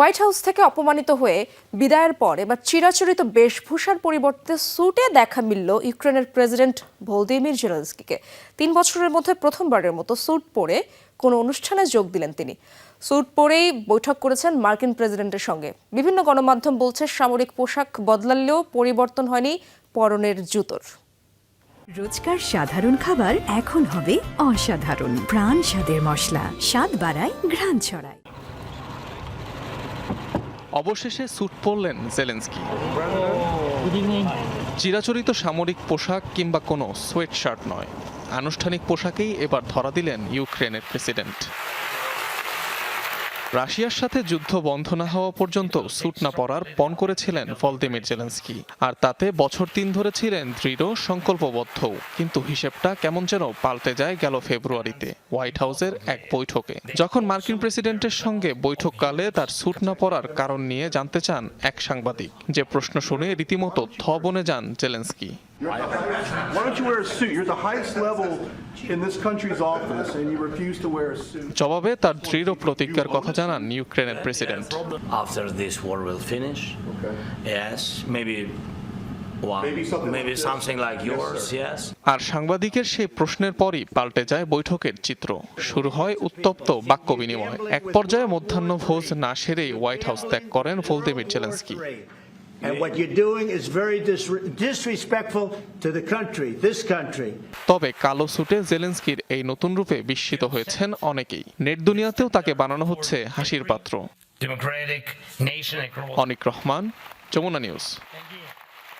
White house থেকে অপমানিত হয়ে বিদায়ের পর এবার চিরাচরিত বেশভূষার পরিবর্তে স্যুটে দেখা মিলল ইউক্রেনের প্রেসিডেন্ট ভলদিমির জেলেন্সকিকে। তিন বছরের মধ্যে প্রথমবারের মতো স্যুট পরে কোনো অনুষ্ঠানে যোগ দিলেন তিনি। স্যুট পরেই বৈঠক করেছেন মার্কিন প্রেসিডেন্টের সঙ্গে। বিভিন্ন গণমাধ্যম বলছে সামরিক পোশাক বদলালেও পরিবর্তন হয়নি পরনের জুতোর। রোজকার সাধারণ খাবার এখন হবে অসাধারণ। প্রাণ স্বাদের মশলা, স্বাদ বাড়ায় ঘ্রাণ ছড়ায়। অবশেষে স্যুট পরলেন জেলেন্সকি। চিরাচরিত সামরিক পোশাক কিংবা কোনো সোয়েট শার্ট নয়। আনুষ্ঠানিক পোশাকেই এবার ধরা দিলেন ইউক্রেনের প্রেসিডেন্ট। রাশিয়ার সাথে যুদ্ধ বন্ধ না হওয়া পর্যন্ত স্যুট না পরার পণ করেছিলেন ভলদিমির জেলেন্সকি। আর তাতে বছর তিন ধরে ছিলেন দৃঢ়, সংকল্পবদ্ধ। কিন্তু হিসেবটা কেমন যেন পাল্টে যায় গেল ফেব্রুয়ারিতে, হোয়াইট হাউসের এক বৈঠকে। যখন মার্কিন প্রেসিডেন্টের সঙ্গে বৈঠককালে তার স্যুট না পরার কারণ নিয়ে জানতে চান এক সাংবাদিক, যে প্রশ্ন শুনে রীতিমতো থ বনে যান Zelensky. Why don't you wear a suit? You're the highest level in this country's office and you refuse to wear a suit. জবাবে তার দৃঢ় প্রতিজ্ঞার কথা জানান ইউক্রেনের president after this war will finish. Yes, maybe one, Maybe something maybe like this. something like Yes. Yes. আর সাংবাদিকের সেই প্রশ্নের পরই পাল্টে যায় বৈঠকের চিত্র শুরু হয় উত্তপ্ত বাক্য বিনিময় এক পর্যায়ে মধ্যাহ্নভোজ না সেরেই হোয়াইট হাউস ত্যাগ করেন ভলদিমির জেলেন্সকি And what তবে কালো সুটে জেলেনস্কির এই নতুন রূপে বিস্মিত হয়েছেন অনেকেই। নেট দুনিয়াতেও তাকে বানানো হচ্ছে হাসির পাত্র। অনিক রহমান যমুনা নিউজ।